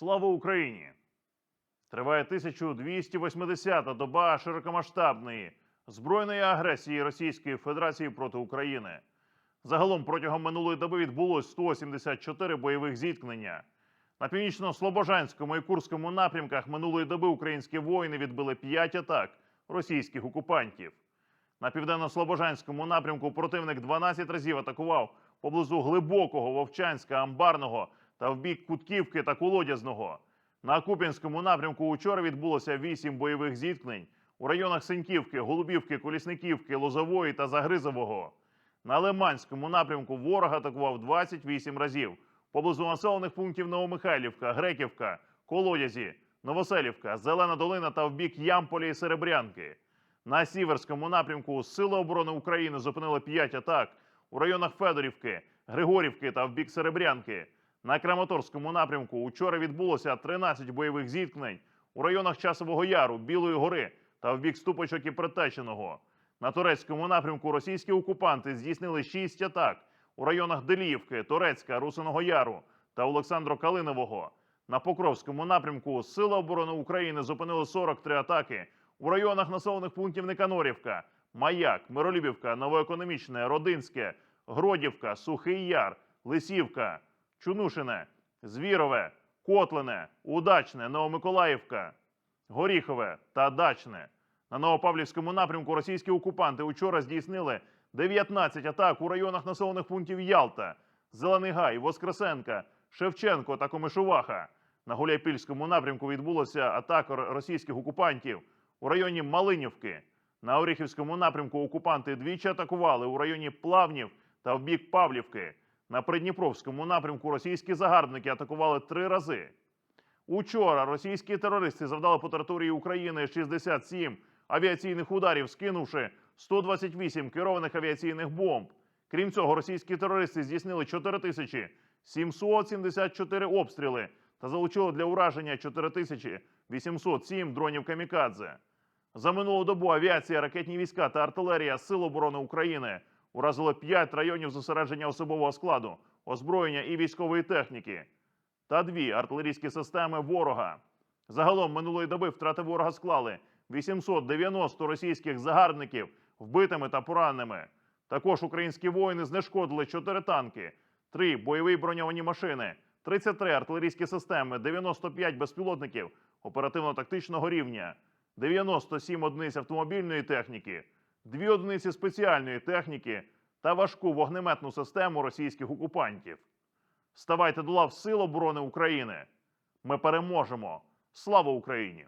Слава Україні! Триває 1280-та доба широкомасштабної збройної агресії Російської Федерації проти України. Загалом протягом минулої доби відбулось 174 бойових зіткнення. На північно-слобожанському і Курському напрямках минулої доби українські воїни відбили 5 атак російських окупантів. На південно-слобожанському напрямку противник 12 разів атакував поблизу глибокого Вовчанська, Амбарного та в бік Кутківки та Колодязного. На Куп'янському напрямку учора відбулося 8 бойових зіткнень у районах Синьківки, Голубівки, Колісниківки, Лозової та Загризового. На Лиманському напрямку ворог атакував 28 разів поблизу населених пунктів Новомихайлівка, Греківка, Колодязі, Новоселівка, Зелена Долина та в бік Ямполі і Серебрянки. На Сіверському напрямку Сили оборони України зупинили 5 атак у районах Федорівки, Григорівки та в бік Серебрянки. На Краматорському напрямку учора відбулося 13 бойових зіткнень у районах Часового Яру, Білої гори та в бік Ступочок і Притеченого. На турецькому напрямку російські окупанти здійснили 6 атак у районах Деліївки, Торецька, Русиного Яру та Олександро Калинового. На Покровському напрямку Сили оборони України зупинили 43 атаки у районах населених пунктів Никанорівка, Маяк, Миролюбівка, Новоекономічне, Родинське, Гродівка, Сухий Яр, Лисівка, Чунушине, Звірове, Котлине, Удачне, Новомиколаївка, Горіхове та Дачне. На Новопавлівському напрямку російські окупанти учора здійснили 19 атак у районах населених пунктів Ялта, Зелений Гай, Воскресенка, Шевченко та Комишуваха. На Гуляйпільському напрямку відбулася атака російських окупантів у районі Малинівки. На Оріхівському напрямку окупанти двічі атакували у районі Плавнів та в бік Павлівки. На Придніпровському напрямку російські загарбники атакували три рази. Учора російські терористи завдали по території України 67 авіаційних ударів, скинувши 128 керованих авіаційних бомб. Крім цього, російські терористи здійснили 4774 обстріли та залучили для ураження 4807 дронів камікадзе. За минулу добу авіація, ракетні війська та артилерія Сил оборони України уразили 5 районів зосередження особового складу, озброєння і військової техніки та дві артилерійські системи ворога. Загалом минулої доби втрати ворога склали 890 російських загарбників вбитими та пораненими. Також українські воїни знешкодили 4 танки, 3 бойові броньовані машини, 33 артилерійські системи, 95 безпілотників оперативно-тактичного рівня, 97 одиниць автомобільної техніки, 2 одиниці спеціальної техніки та важку вогнеметну систему російських окупантів. Ставайте до лав Сил оборони України. Ми переможемо. Слава Україні!